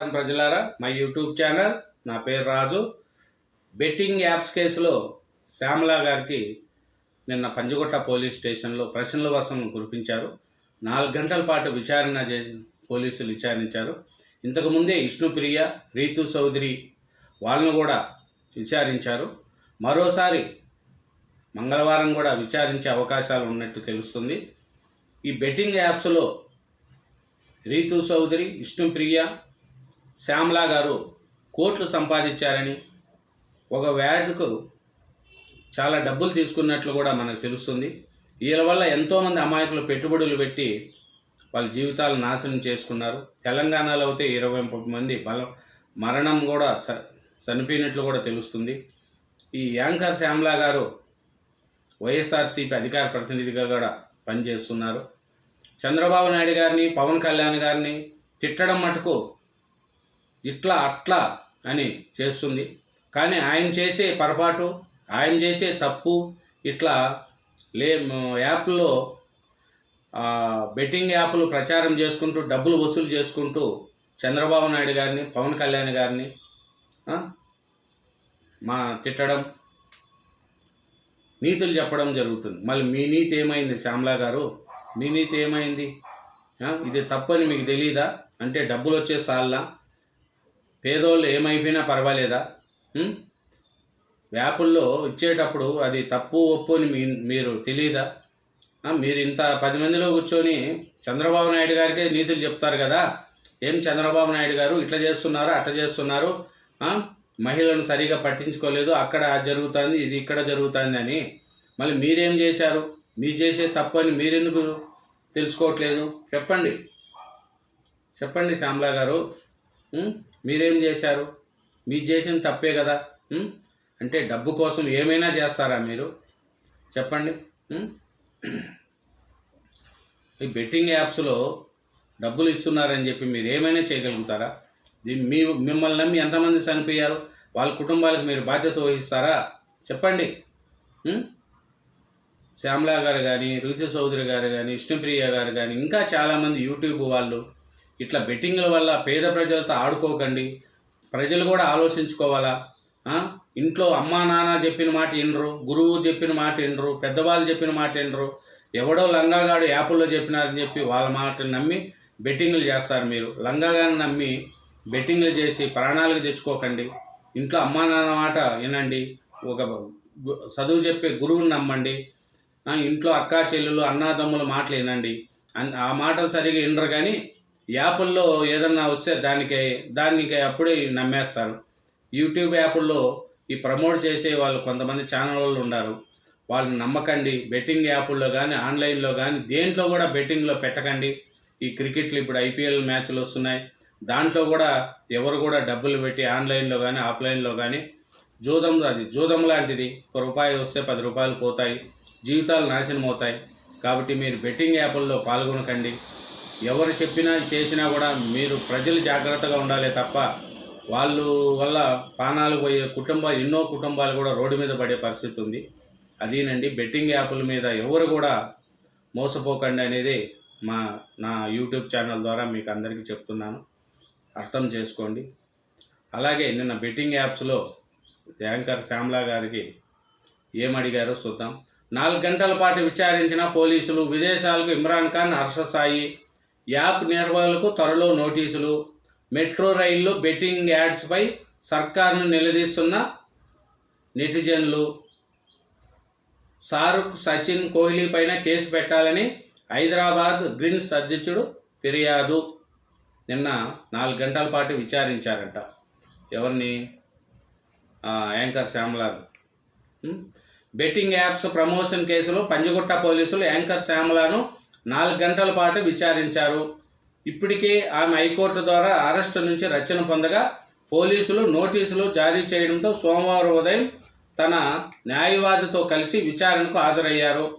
నమస్కారం ప్రజలారా. మా యూట్యూబ్ ఛానల్ నా పేరు రాజు. బెట్టింగ్ యాప్స్ కేసులో శ్యామలా గారికి నిన్న పంజగుట్ట పోలీస్ స్టేషన్లో ప్రశ్నల వసం కురిపించారు. నాలుగు గంటల పాటు విచారణ చే పోలీసులు విచారించారు. ఇంతకుముందే విష్ణుప్రియ రీతు చౌదరి వాళ్ళను కూడా విచారించారు. మరోసారి మంగళవారం కూడా విచారించే అవకాశాలు ఉన్నట్టు తెలుస్తుంది. ఈ బెట్టింగ్ యాప్స్లో రీతు చౌదరి విష్ణుప్రియ శ్యామ్లా గారు కోట్లు సంపాదించారని ఒక వ్యాధికు చాలా డబ్బులు తీసుకున్నట్లు కూడా మనకు తెలుస్తుంది. వీళ్ళ వల్ల ఎంతోమంది అమాయకులు పెట్టుబడులు పెట్టి వాళ్ళ జీవితాలు నాశనం చేసుకున్నారు. తెలంగాణలో అయితే ఇరవై మంది బలం మరణం కూడా స చనిపోయినట్లు కూడా తెలుస్తుంది. ఈ యాంకర్ శ్యామ్లా గారు వైఎస్ఆర్సీపీ అధికార ప్రతినిధిగా కూడా పనిచేస్తున్నారు. చంద్రబాబు నాయుడు గారిని పవన్ కళ్యాణ్ గారిని తిట్టడం మటుకు ఇట్లా అట్లా అని చేస్తుంది. కానీ ఆయన చేసే పొరపాటు ఆయన చేసే తప్పు ఇట్లా లే యాప్లో బెట్టింగ్ యాప్లు ప్రచారం చేసుకుంటూ డబ్బులు వసూలు చేసుకుంటూ చంద్రబాబు నాయుడు గారిని పవన్ కళ్యాణ్ గారిని మా తిట్టడం నీతులు చెప్పడం జరుగుతుంది. మళ్ళీ మీ నీతి ఏమైంది శ్యామలా గారు? మీ నీతి ఏమైంది? ఇది తప్పని మీకు తెలియదా అంటే డబ్బులు వచ్చే సాల్లా? పేదోళ్ళు ఏమైపోయినా పర్వాలేదా? వ్యాపుల్లో యాపుల్లో ఇచ్చేటప్పుడు అది తప్పు ఒప్పు అని మీ మీరు తెలియదా మీరు ఇంత పది మందిలో కూర్చొని చంద్రబాబు నాయుడు గారికే నీతులు చెప్తారు కదా? ఏం చంద్రబాబు నాయుడు గారు ఇట్లా చేస్తున్నారు అట్లా చేస్తున్నారు? మహిళను మహిళలను సరిగా పట్టించుకోలేదు అక్కడ జరుగుతుంది ఇది ఇక్కడ జరుగుతుంది అని. మళ్ళీ మీరేం చేశారు? మీరు చేసే తప్పు అని మీరెందుకు తెలుసుకోవట్లేదు? చెప్పండి. చెప్పండి శ్యామలా గారు. మీరేం చేశారు? మీరు చేసిన తప్పే కదా? అంటే డబ్బు కోసం ఏమైనా చేస్తారా మీరు? చెప్పండి. ఈ బెట్టింగ్ యాప్స్లో డబ్బులు ఇస్తున్నారని చెప్పి మీరు ఏమైనా చేయగలుగుతారా? మీ మిమ్మల్ని నమ్మి ఎంతమంది చనిపోయారు? వాళ్ళ కుటుంబాలకు మీరు బాధ్యత వహిస్తారా? చెప్పండి. శ్యామలా గారు కానీ రుచి చౌదరి గారు కానీ విష్ణుప్రియ గారు కానీ ఇంకా చాలామంది యూట్యూబ్ వాళ్ళు ఇట్లా బెట్టింగ్ల వల్ల పేద ప్రజలతో ఆడుకోకండి. ప్రజలు కూడా ఆలోచించుకోవాలా? ఇంట్లో అమ్మా నాన్న చెప్పిన మాట వినరు గురువు చెప్పిన మాట వినరు పెద్దవాళ్ళు చెప్పిన మాట వినరు. ఎవడో లంగాగాడు యాప్ల్లో చెప్పినారని చెప్పి వాళ్ళ మాట నమ్మి బెట్టింగ్లు చేస్తారు మీరు. లంగాగాని నమ్మి బెట్టింగ్లు చేసి ప్రాణాలకు తెచ్చుకోకండి. ఇంట్లో అమ్మా నాన్న మాట వినండి. ఒక చదువు చెప్పే గురువుని నమ్మండి. ఇంట్లో అక్కా చెల్లెలు అన్నాదమ్ముల మాటలు వినండి. ఆ మాటలు సరిగా వినరు కానీ యాప్ల్లో ఏదన్నా వస్తే దానికి దానికి అప్పుడే నమ్మేస్తారు యూట్యూబ్ యాప్ల్లో ఈ ప్రమోట్ చేసే వాళ్ళు కొంతమంది ఛానల్ వాళ్ళు ఉన్నారు. వాళ్ళని నమ్మకండి. బెట్టింగ్ యాప్ల్లో కానీ ఆన్లైన్లో కానీ దేంట్లో కూడా బెట్టింగ్లో పెట్టకండి. ఈ క్రికెట్లు ఇప్పుడు ఐపీఎల్ మ్యాచ్లు వస్తున్నాయి. దాంట్లో కూడా ఎవరు కూడా డబ్బులు పెట్టి ఆన్లైన్లో కానీ ఆఫ్లైన్లో కానీ జూదం అది జూదం లాంటిది. ఒక రూపాయి వస్తే పది రూపాయలు పోతాయి. జీవితాలు నాశనం అవుతాయి. కాబట్టి మీరు బెట్టింగ్ యాప్ల్లో పాల్గొనకండి. ఎవరు చెప్పినా చేసినా కూడా మీరు ప్రజలు జాగ్రత్తగా ఉండాలి తప్ప వాళ్ళు వల్ల ప్రాణాలు పోయే కుటుంబాలు ఎన్నో కుటుంబాలు కూడా రోడ్డు మీద పడే పరిస్థితి ఉంది. అదేనండి బెట్టింగ్ యాప్ల మీద ఎవరు కూడా మోసపోకండి అనేది మా నా యూట్యూబ్ ఛానల్ ద్వారా మీకు అందరికీ చెప్తున్నాను. అర్థం చేసుకోండి. అలాగే నిన్న బెట్టింగ్ యాప్స్లో యాంకర్ శ్యామ్లా గారికి ఏమడిగారో చూద్దాం. నాలుగు గంటల పాటు విచారించిన పోలీసులు విదేశాలకు ఇమ్రాన్ ఖాన్ హర్షసాయి యాప్ నిర్వాహకులకు త్వరలో నోటీసులు. మెట్రో రైల్లో బెట్టింగ్ యాడ్స్పై సర్కార్ను నిలదీస్తున్న నెటిజన్లు. షారుఖ్ సచిన్ కోహ్లీ పైన కేసు పెట్టాలని హైదరాబాద్ గ్రీన్స్ అధ్యక్షుడు ఫిర్యాదు. నిన్న నాలుగు గంటల పాటు విచారించారంట. ఎవరిని? యాంకర్ శ్యామలాల్. బెట్టింగ్ యాప్స్ ప్రమోషన్ కేసులో పంజగుట్ట పోలీసులు యాంకర్ శ్యామలాను నాలుగు గంటల పాటు విచారించారు. ఇప్పటికే ఆమె హైకోర్టు ద్వారా అరెస్టు నుంచి రక్షణ పొందగా పోలీసులు నోటీసులు జారీ చేయడంతో సోమవారం ఉదయం తన న్యాయవాదితో కలిసి విచారణకు హాజరయ్యారు.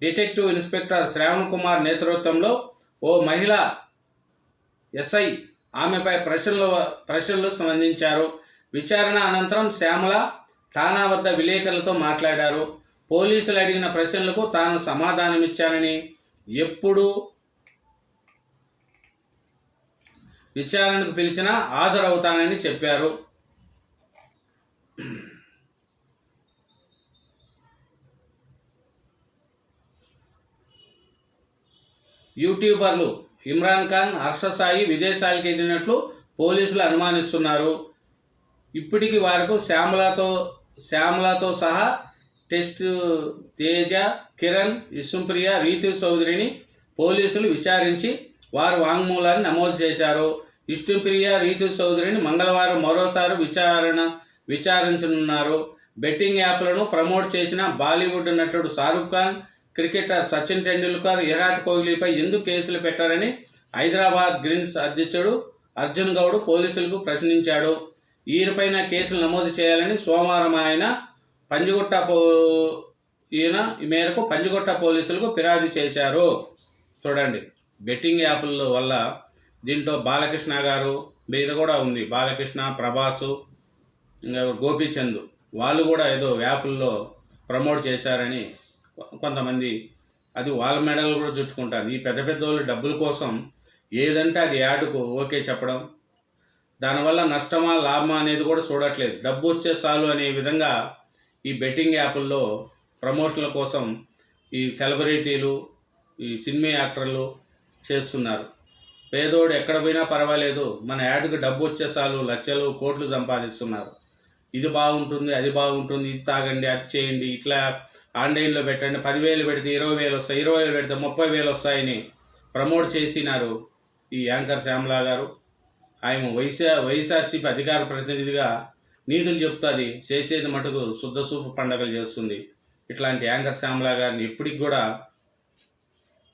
డిటెక్టివ్ ఇన్స్పెక్టర్ శ్రావణ్ కుమార్ నేతృత్వంలో ఓ మహిళ ఎస్ఐ ఆమెపై ప్రశ్నలు ప్రశ్నలు స్పందించారు విచారణ అనంతరం శ్యామల ఠానా వద్ద విలేకరులతో మాట్లాడారు. పోలీసులు అడిగిన ప్రశ్నలకు తాను సమాధానమిచ్చానని ఎప్పుడు విచారణకు పిలిచినా హాజరవుతానని చెప్పారు. యూట్యూబర్లు ఇమ్రాన్ ఖాన్ హర్షసాయి విదేశాలకు వెళ్ళినట్లు పోలీసులు అనుమానిస్తున్నారు. ఇప్పటికి వారికి శ్యామలతో శ్యామలతో సహా టెస్ట్ తేజ కిరణ్ విష్ణుప్రియ రీతు చౌదరిని పోలీసులు విచారించి వారు వాంగ్మూలాన్ని నమోదు చేశారు. విష్ణుప్రియ రీతు చౌదరిని మంగళవారం మరోసారి విచారణ విచారించనున్నారు. బెట్టింగ్ యాప్లను ప్రమోట్ చేసిన బాలీవుడ్ నటుడు షారుఖ్ ఖాన్ క్రికెటర్ సచిన్ టెండూల్కర్ విరాట్ కోహ్లీపై ఎందుకు కేసులు పెట్టారని హైదరాబాద్ గ్రీన్స్ అధ్యక్షుడు అర్జున్ గౌడ్ పోలీసులకు ప్రశ్నించాడు. వీరిపైన కేసులు నమోదు చేయాలని సోమవారం ఆయన పంజిగుట్ట పో ఈయన ఈ మేరకు పంజిగుట్ట పోలీసులకు ఫిర్యాదు చేశారు. చూడండి బెట్టింగ్ యాప్ల వల్ల దీంట్లో బాలకృష్ణ గారు మీద కూడా ఉంది. బాలకృష్ణ ప్రభాసు ఇంకా గోపీచంద్ వాళ్ళు కూడా ఏదో యాప్ల్లో ప్రమోట్ చేశారని కొంతమంది అది వాళ్ళ మెడలు కూడా చుట్టుకుంటారు. ఈ పెద్ద పెద్ద వాళ్ళు డబ్బుల కోసం ఏదంటే అది యాడ్కు ఓకే చెప్పడం దానివల్ల నష్టమా లాభమా అనేది కూడా చూడట్లేదు. డబ్బు వచ్చే చాలు అనే విధంగా ఈ బెట్టింగ్ యాప్ల్లో ప్రమోషన్ల కోసం ఈ సెలబ్రిటీలు ఈ సినిమా యాక్టర్లు చేస్తున్నారు. పేదోడు ఎక్కడ పోయినా పర్వాలేదు మన యాడ్కి డబ్బు వచ్చే లక్షలు కోట్లు సంపాదిస్తున్నారు. ఇది బాగుంటుంది అది బాగుంటుంది ఇది తాగండి అది చేయండి ఇట్లా ఆన్లైన్లో పెట్టండి పదివేలు పెడితే ఇరవై వేలు వస్తాయి ఇరవై వేలు పెడితే ముప్పై వేలు వస్తాయని ప్రమోట్ చేసినారు ఈ యాంకర్ శ్యామలా గారు. ఆయన వైసా వైఎస్ఆర్సీపీ అధికార ప్రతినిధిగా నీతులు చెప్తుంది చేసేది మటుకు శుద్ధ సూపు పండగలు చేస్తుంది. ఇట్లాంటి యాంకర్ శ్యామలా గారిని ఎప్పటికి కూడా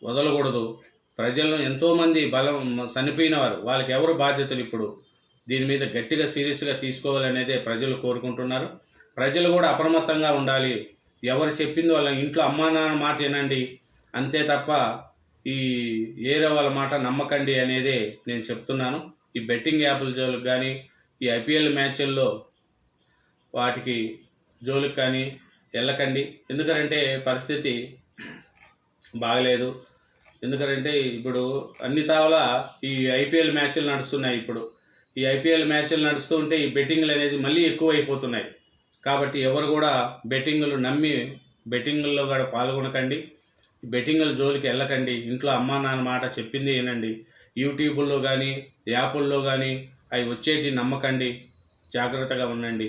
వదలకూడదు. ప్రజలను ఎంతోమంది బలం చనిపోయిన వారు వాళ్ళకి ఎవరు బాధ్యతలు ఇప్పుడు? దీని మీద గట్టిగా సీరియస్గా తీసుకోవాలనేదే ప్రజలు కోరుకుంటున్నారు. ప్రజలు కూడా అప్రమత్తంగా ఉండాలి. ఎవరు చెప్పింది వాళ్ళ ఇంట్లో అమ్మా నాన్న మాట వినండి. అంతే తప్ప ఈ ఏరే వాళ్ళ మాట నమ్మకండి అనేదే నేను చెప్తున్నాను. ఈ బెట్టింగ్ యాప్ల జోలకు కానీ ఈ ఐపీఎల్ మ్యాచ్ల్లో వాటికి జోలికి కానీ వెళ్ళకండి. ఎందుకంటే పరిస్థితి బాగలేదు. ఎందుకంటే ఇప్పుడు అన్ని తావల ఈ ఐపీఎల్ మ్యాచ్లు నడుస్తున్నాయి ఇప్పుడు. ఈ ఐపీఎల్ మ్యాచ్లు నడుస్తూ ఉంటే ఈ బెట్టింగ్లు అనేది మళ్ళీ ఎక్కువ అయిపోతున్నాయి కాబట్టి ఎవరు కూడా బెట్టింగ్లు నమ్మి బెట్టింగ్లో కూడా పాల్గొనకండి. బెట్టింగ్ల జోలికి వెళ్ళకండి. ఇంట్లో అమ్మా నాన్న మాట చెప్పింది ఏనండి యూట్యూబ్లో కానీ యాప్ల్లో కానీ అవి వచ్చేటి నమ్మకండి. జాగ్రత్తగా ఉండండి.